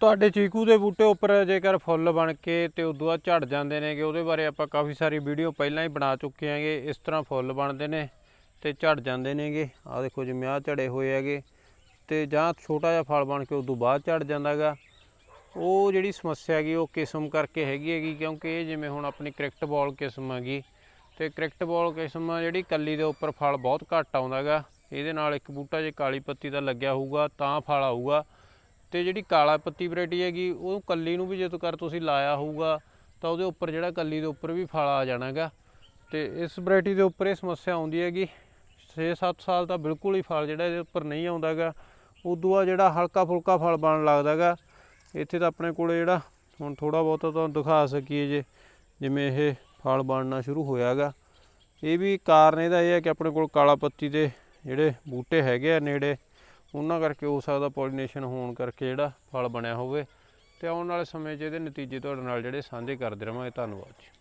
ਤੁਹਾਡੇ ਚੀਕੂ ਦੇ ਬੂਟੇ ਉੱਪਰ ਜੇਕਰ ਫੁੱਲ ਬਣ ਕੇ ਤੇ ਉਦੋਂ ਬਾਅਦ ਝੜ ਜਾਂਦੇ ਨੇਗੇ, ਉਹਦੇ ਬਾਰੇ ਆਪਾਂ ਕਾਫੀ ਸਾਰੀ ਵੀਡੀਓ ਪਹਿਲਾਂ ਹੀ ਬਣਾ ਚੁੱਕੇ ਹਾਂਗੇ। ਇਸ ਤਰ੍ਹਾਂ ਫੁੱਲ ਬਣਦੇ ਨੇ ਤੇ ਝੜ ਜਾਂਦੇ ਨੇਗੇ। ਆਹ ਦੇਖੋ ਜਿਵੇਂ ਆਹ ਝੜੇ ਹੋਏ ਹੈਗੇ ਤੇ ਜਾਂ ਛੋਟਾ ਜਿਹਾ ਫਲ ਬਣ ਕੇ ਉਦੋਂ ਬਾਅਦ ਝੜ ਜਾਂਦਾਗਾ ਉਹ ਜਿਹੜੀ ਸਮੱਸਿਆ ਹੈਗੀ, ਉਹ ਕਿਸਮ ਕਰਕੇ ਹੈਗੀ ਹੈਗੀ, ਕਿਉਂਕਿ ਇਹ ਜਿਵੇਂ ਹੁਣ ਆਪਣੀ ਕ੍ਰਿਕਟ ਬਾਲ ਕਿਸਮ ਹੈਗੀ, ਤੇ ਕ੍ਰਿਕਟ ਬਾਲ ਕਿਸਮ ਆ ਜਿਹੜੀ ਕੱਲੀ ਦੇ ਉੱਪਰ ਫਲ ਬਹੁਤ ਘੱਟ ਆਉਂਦਾਗਾ ਇਹਦੇ ਨਾਲ ਇੱਕ ਬੂਟਾ ਜੇ ਕਾਲੀ ਪੱਤੀ ਦਾ ਲੱਗਿਆ ਹੋਊਗਾ, ਤਾਂ ਫਲ ਆਊਗਾ। ਤੇ ਜਿਹੜੀ ਕਾਲਾ ਪੱਤੀ ਵੈਰਾਈਟੀ ਹੈਗੀ, ਉਹ ਕੱਲੀ ਨੂੰ ਵੀ ਜਦੋਂ ਕਰ ਤੁਸੀਂ ਲਾਇਆ ਹੋਊਗਾ, ਤਾਂ ਉਹਦੇ ਉੱਪਰ ਜਿਹੜਾ ਕੱਲੀ ਦੇ ਉੱਪਰ ਵੀ ਫਲ ਆ ਜਾਣਾਗਾ। ਤੇ ਇਸ ਵੈਰਾਈਟੀ ਦੇ ਉੱਪਰ ਇਹ ਸਮੱਸਿਆ ਆਉਂਦੀ ਹੈਗੀ 6-7 ਸਾਲ ਤਾਂ ਬਿਲਕੁਲ ਹੀ ਫਲ ਜਿਹੜਾ ਇਹਦੇ ਉੱਪਰ ਨਹੀਂ ਆਉਂਦਾਗਾ। ਉਦੋਂ ਆ ਜਿਹੜਾ ਹਲਕਾ ਫੁਲਕਾ ਫਲ ਬਣਨ ਲੱਗਦਾਗਾ। ਇੱਥੇ ਤਾਂ ਆਪਣੇ ਕੋਲੇ ਜਿਹੜਾ, ਹੁਣ ਥੋੜਾ ਬਹੁਤਾ ਤੁਹਾਨੂੰ ਦਿਖਾ ਸਕੀਏ ਜੇ, ਜਿਵੇਂ ਇਹ ਫਲ ਬਣਨਾ ਸ਼ੁਰੂ ਹੋਇਆਗਾ। ਇਹ ਵੀ ਕਾਰਨ ਇਹਦਾ ਇਹ ਹੈ ਕਿ ਆਪਣੇ ਕੋਲ ਕਾਲਾ ਪੱਤੀ ਦੇ ਜਿਹੜੇ ਬੂਟੇ ਹੈਗੇ ਆ ਨੇੜੇ ਉਹਨਾਂ ਕਰਕੇ ਹੋ ਸਕਦਾ ਪੋਲੀਨੇਸ਼ਨ ਹੋਣ ਕਰਕੇ ਜਿਹੜਾ ਫਲ ਬਣਿਆ ਹੋਵੇ। ਤੇ ਆਉਣ ਵਾਲੇ ਸਮੇਂ 'ਚ ਇਹਦੇ ਨਤੀਜੇ ਤੁਹਾਡੇ ਨਾਲ ਜਿਹੜੇ ਸਾਂਝੇ ਕਰਦੇ ਰਵਾਂਗੇ। ਧੰਨਵਾਦ ਜੀ।